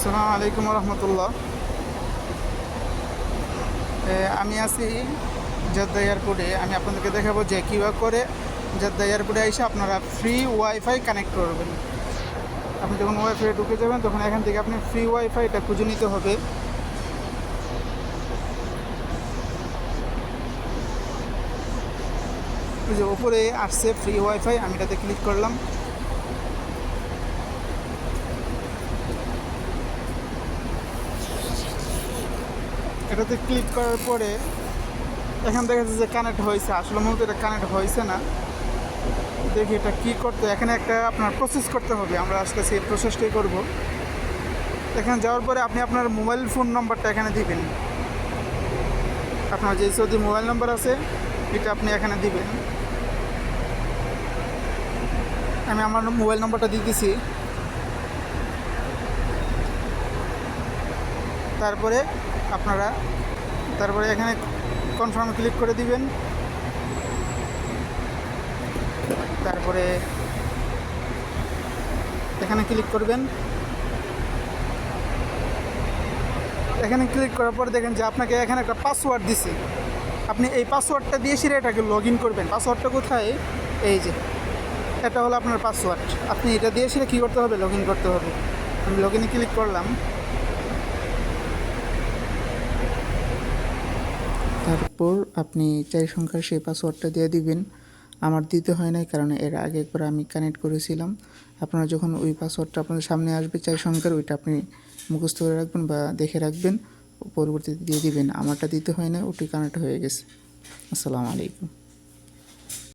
আসসালামু আলাইকুম রহমতুল্লাহ আমি আছি জেদ্দা এয়ারপোর্টে। আমি আপনাদেরকে দেখাবো যে কীভাবে করে জেদ্দা এয়ারপোর্টে এসে আপনারা ফ্রি ওয়াইফাই কানেক্ট করবেন। আপনি যখন ওয়াইফাই ঢুকে যাবেন, তখন এখান থেকে আপনি ফ্রি ওয়াইফাইটা খুঁজে নিতে হবে। যে ওপরে আসছে ফ্রি ওয়াইফাই আমি এটাতে ক্লিক করলাম। এটাতে ক্লিক করার পরে এখান দেখা যাচ্ছে যে কানেক্ট হয়েছে, আসলে মূলত এটা কানেক্ট হয়েছে না। দেখি এটা কী করতে, এখানে একটা আপনার প্রসেস করতে হবে। আমরা আজকে সেই প্রসেসটাই করব। এখানে যাওয়ার পরে আপনি আপনার মোবাইল ফোন নম্বরটা এখানে দিবেন। আপনার যে সৌদি মোবাইল নম্বর আছে, এটা আপনি এখানে দিবেন। আমি আমার মোবাইল নম্বরটা দিয়ে তারপরে আপনারা তারপরে এখানে কনফার্ম ক্লিক করে দিবেন। তারপরে এখানে ক্লিক করবেন। এখানে ক্লিক করার পর দেখেন যে আপনাকে এখানে একটা পাসওয়ার্ড দিছে। আপনি এই পাসওয়ার্ডটা দিয়ে সেরে এটাকে লগ ইন করবেন। পাসওয়ার্ডটা কোথায়? এই যে, এটা হলো আপনার পাসওয়ার্ড আপনি এটা দিয়ে সেটা কী করতে হবে? লগ ইন করতে হবে। আমি লগ ক্লিক করলাম। তারপর আপনি চার সংখ্যার সেই পাসওয়ার্ডটা দিয়ে দিবেন। আমার দিতে হয় নাই কারণ এর আগে একবার আমি কানেক্ট করেছিলাম। আপনারা যখন ওই পাসওয়ার্ডটা আপনাদের সামনে আসবে, চার সংখ্যার, ওইটা আপনি মুখস্থ করে রাখবেন বা দেখে রাখবেন। পরবর্তীতে দিয়ে দিবেন। আমারটা দিতে হয় না ওটি কানেক্ট হয়ে গেছে। আসসালামু আলাইকুম।